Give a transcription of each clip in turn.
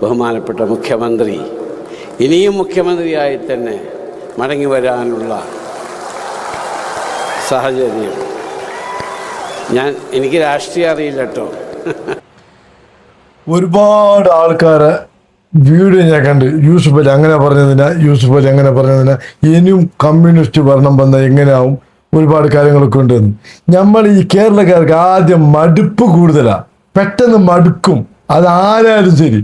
ബഹുമാനപ്പെട്ട മുഖ്യമന്ത്രി ഇനിയും മുഖ്യമന്ത്രിയായി തന്നെ മടങ്ങി വരാനുള്ള സാഹചര്യം. ഞാൻ എനിക്ക് രാഷ്ട്രീയം അറിയില്ല കേട്ടോ. ഒരുപാട് ആൾക്കാരെ വീഡിയോ ഞാൻ കണ്ട്. യൂസുഫ് അലി അങ്ങനെ പറഞ്ഞതിനാ യൂസുഫ് അലി അങ്ങനെ പറഞ്ഞതിനാ. ഇനിയും കമ്മ്യൂണിസ്റ്റ് ഭരണം വന്നാൽ എങ്ങനെയാവും? ഒരുപാട് കാര്യങ്ങളൊക്കെ ഉണ്ടെന്ന് നമ്മൾ ഈ കേരളക്കാർക്ക് ആദ്യം മടുപ്പ് കൂടുതലാ. പെട്ടെന്ന് മടുക്കും. അത് ആരായാലും ശരി.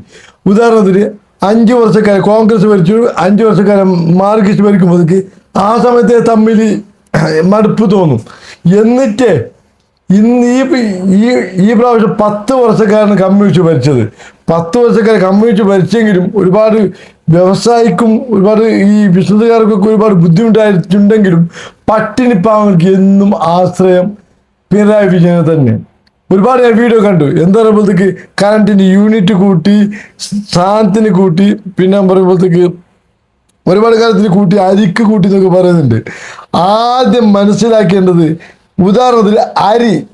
ഉദാഹരണത്തിന് അഞ്ച് വർഷക്കാലം കോൺഗ്രസ് ഭരിച്ചു അഞ്ച് വർഷക്കാലം മാർക്സിസ്റ്റ് ഭരിക്കുമ്പോഴേക്ക് ആ സമയത്തെ തമ്മിൽ മടുപ്പ് തോന്നും. എന്നിട്ട് ഇന്ന് ഈ ഈ ഈ പ്രാവശ്യം പത്ത് വർഷക്കാരാണ് കമ്മ്യൂണിസ്റ്റ് ഭരിച്ചത്. പത്ത് വർഷക്കാരെ കമ്മ്യൂണിസ്റ്റ് ഭരിച്ചെങ്കിലും ഒരുപാട് വ്യവസായിക്കും ഒരുപാട് ഈ ബിസിനസ്സുകാർക്കൊക്കെ ഒരുപാട് ബുദ്ധിമുട്ടായിട്ടുണ്ടെങ്കിലും പട്ടിണി പാവങ്ങൾക്ക് എന്നും ആശ്രയം പിണറായി വിജയനെ തന്നെ ഒരുപാട് ഞാൻ വീഡിയോ കണ്ടു. എന്താ പറയുമ്പോഴത്തേക്ക് കറണ്ടിന് യൂണിറ്റ് കൂട്ടി സാധനത്തിന് കൂട്ടി പിന്നെ പറയുമ്പോഴത്തേക്ക് ഒരുപാട് കാലത്തിന് കൂട്ടി അരിക്ക് കൂട്ടി എന്നൊക്കെ പറയുന്നുണ്ട്. ആദ്യം മനസ്സിലാക്കേണ്ടത് ഉദാഹരണത്തിൽ അരി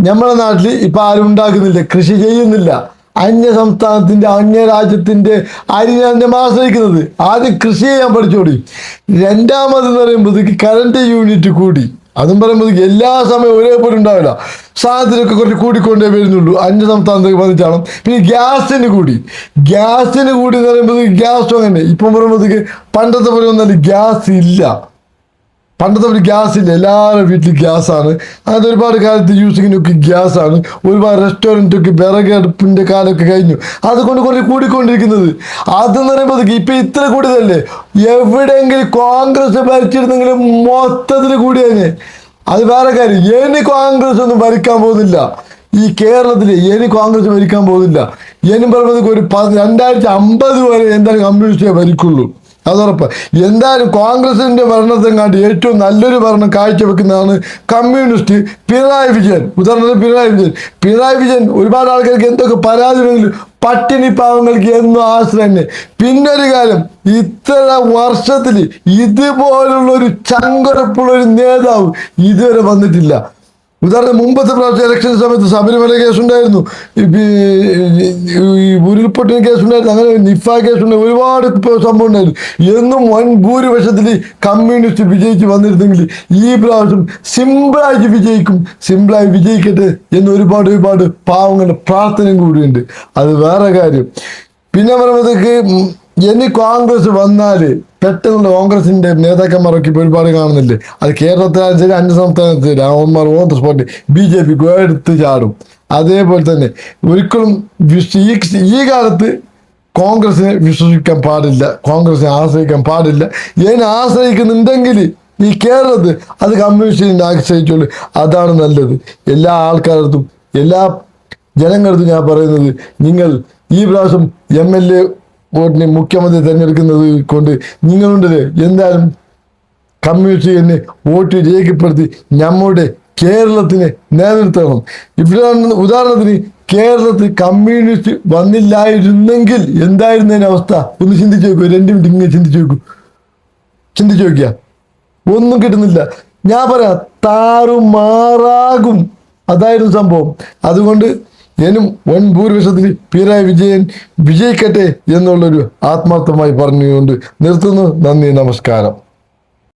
നമ്മുടെ നാട്ടിൽ ഇപ്പം ആരും ഉണ്ടാക്കുന്നില്ല കൃഷി ചെയ്യുന്നില്ല. അന്യ സംസ്ഥാനത്തിന്റെ അന്യ രാജ്യത്തിന്റെ ഞാൻ ആശ്രയിക്കുന്നത്. ആദ്യം കൃഷി ചെയ്യാൻ പഠിച്ചോടി. രണ്ടാമത് എന്ന് പറയുമ്പോഴത്തേക്ക് കറണ്ട് യൂണിറ്റ് കൂടി. അതും പറയുമ്പോൾ എല്ലാ സമയവും ഒരേപോലെ ഉണ്ടാവില്ല. സാധനത്തിനൊക്കെ കുറച്ച് കൂടിക്കൊണ്ടേ വരുന്നുള്ളൂ. അഞ്ച് സംസ്ഥാനത്തേക്ക് വന്നിട്ടാണ് പിന്നെ ഗ്യാസിന് കൂടി. ഗ്യാസിന് കൂടി എന്ന് പറയുമ്പോൾ ഗ്യാസ് അങ്ങനെ ഇപ്പം പറയുമ്പോഴത്തേക്ക് പണ്ടത്തെ പോലെ ഒന്നും ഗ്യാസ് ഇല്ല. പണ്ടത്തെ ഒരു ഗ്യാസ് ഇല്ല എല്ലാവരുടെ വീട്ടിൽ ഗ്യാസാണ്. അത് ഒരുപാട് കാലത്ത് യൂസിങ്ങിനൊക്കെ ഗ്യാസാണ്. ഒരുപാട് റെസ്റ്റോറന്റൊക്കെ വിറകടുപ്പിന്റെ കാലമൊക്കെ കഴിഞ്ഞു. അതുകൊണ്ട് കുറച്ച് കൂടിക്കൊണ്ടിരിക്കുന്നത്. അതെന്ന് പറയുമ്പോൾ ഇപ്പം ഇത്ര കൂടുതലല്ലേ? എവിടെയെങ്കിലും കോൺഗ്രസ് ഭരിച്ചിരുന്നെങ്കിൽ മൊത്തത്തിൽ കൂടിയതിന്. അത് വേറെ കാര്യം. ഇനി കോൺഗ്രസ് ഒന്നും ഭരിക്കാൻ പോകുന്നില്ല. ഈ കേരളത്തിൽ ഇനി കോൺഗ്രസ് ഭരിക്കാൻ പോകുന്നില്ല. ഇനി പറയുന്നത് ഒരു രണ്ടായിരത്തി അമ്പത് വരെ എന്തായാലും കമ്മ്യൂണിസ്റ്റേ ഭരിക്കുള്ളൂ. അതുറപ്പ് എന്തായാലും കോൺഗ്രസിന്റെ ഭരണത്തെങ്ങാണ്ട് ഏറ്റവും നല്ലൊരു ഭരണം കാഴ്ചവെക്കുന്നതാണ് കമ്മ്യൂണിസ്റ്റ് പിണറായി വിജയൻ. ഉദാഹരണത്തിന് പിണറായി വിജയൻ. പിണറായി വിജയൻ ഒരുപാട് ആൾക്കാർക്ക് എന്തൊക്കെ പരാതി ഉണ്ടെങ്കിലും പട്ടിണി പാവങ്ങൾക്ക് എന്നും ആശ്രയം തന്നെ പിന്നൊരു കാലം ഇത്ര വർഷത്തിൽ ഇതുപോലുള്ള ഒരു നേതാവ് ഇതുവരെ വന്നിട്ടില്ല. ഉദാഹരണം മുമ്പത്തെ പ്രാവശ്യം ഇലക്ഷൻ സമയത്ത് ശബരിമല കേസുണ്ടായിരുന്നു. ഈ ഉരുൾപൊട്ടിന് കേസുണ്ടായിരുന്നു. അങ്ങനെ നിഫ കേസുണ്ടായിരുന്നു ഒരുപാട് സംഭവം ഉണ്ടായിരുന്നു. എന്നും വൻ ഭൂരിപക്ഷത്തിൽ കമ്മ്യൂണിസ്റ്റ് വിജയിച്ച് വന്നിരുന്നെങ്കിൽ ഈ പ്രാവശ്യം സിമ്പിളായിട്ട് വിജയിക്കും. സിമ്പിളായി വിജയിക്കട്ടെ എന്ന് ഒരുപാട് ഒരുപാട് പാവങ്ങളുടെ പ്രാർത്ഥനയും കൂടിയുണ്ട്. അത് വേറെ കാര്യം. പിന്നെ പറയുമ്പോഴത്തേക്ക് ഇനി കോൺഗ്രസ് വന്നാൽ പെട്ടെന്ന് കോൺഗ്രസിന്റെ നേതാക്കന്മാരൊക്കെ ഇപ്പോൾ ഒരുപാട് കാണുന്നില്ലേ? അത് കേരളത്തിലായാലും ശരി അന്യ സംസ്ഥാനത്ത് on the spot B J P എടുത്ത് ചാടും. അതേപോലെ തന്നെ ഒരിക്കലും ഈ ഈ കാലത്ത് കോൺഗ്രസിനെ വിശ്വസിക്കാൻ പാടില്ല. കോൺഗ്രസിനെ ആശ്രയിക്കാൻ പാടില്ല. ഇതിനെ ആശ്രയിക്കുന്നുണ്ടെങ്കിൽ ഈ കേരളത്തിൽ അത് കമ്മ്യൂണിസ്റ്റിനെ ആശ്രയിച്ചോളൂ. അതാണ് നല്ലത്. എല്ലാ ആൾക്കാരടുത്തും എല്ലാ ജനങ്ങളടുത്തും ഞാൻ പറയുന്നത് നിങ്ങൾ ഈ പ്രാവശ്യം എം എൽ എ വോട്ടിന് മുഖ്യമന്ത്രി തിരഞ്ഞെടുക്കുന്നത് കൊണ്ട് നിങ്ങളുണ്ട് എന്തായാലും കമ്മ്യൂണിറ്റി എന്നെ വോട്ട് രേഖപ്പെടുത്തി നമ്മുടെ കേരളത്തിനെ നിലനിർത്തണം. ഇവിടെ ഉദാഹരണത്തിന് കേരളത്തിൽ കമ്മ്യൂണിസ്റ്റ് വന്നില്ലായിരുന്നെങ്കിൽ എന്തായിരുന്നതിന് അവസ്ഥ? ഒന്ന് ചിന്തിച്ചു നോക്കൂ രണ്ട് മിനിറ്റ് ഇങ്ങനെ ചിന്തിച്ചു നോക്കൂ. ചിന്തിച്ചു നോക്കിയ. ഒന്നും കിട്ടുന്നില്ല. ഞാൻ പറയാം താറുമാറാകും. അതായിരുന്നു സംഭവം. അതുകൊണ്ട് എനും വൻ ഭൂരിപക്ഷത്തിൽ പിണറായി വിജയൻ വിജയിക്കട്ടെ എന്നുള്ളൊരു ആത്മാർത്ഥമായി പറഞ്ഞുകൊണ്ട് നിർത്തുന്നു. നന്ദി നമസ്കാരം.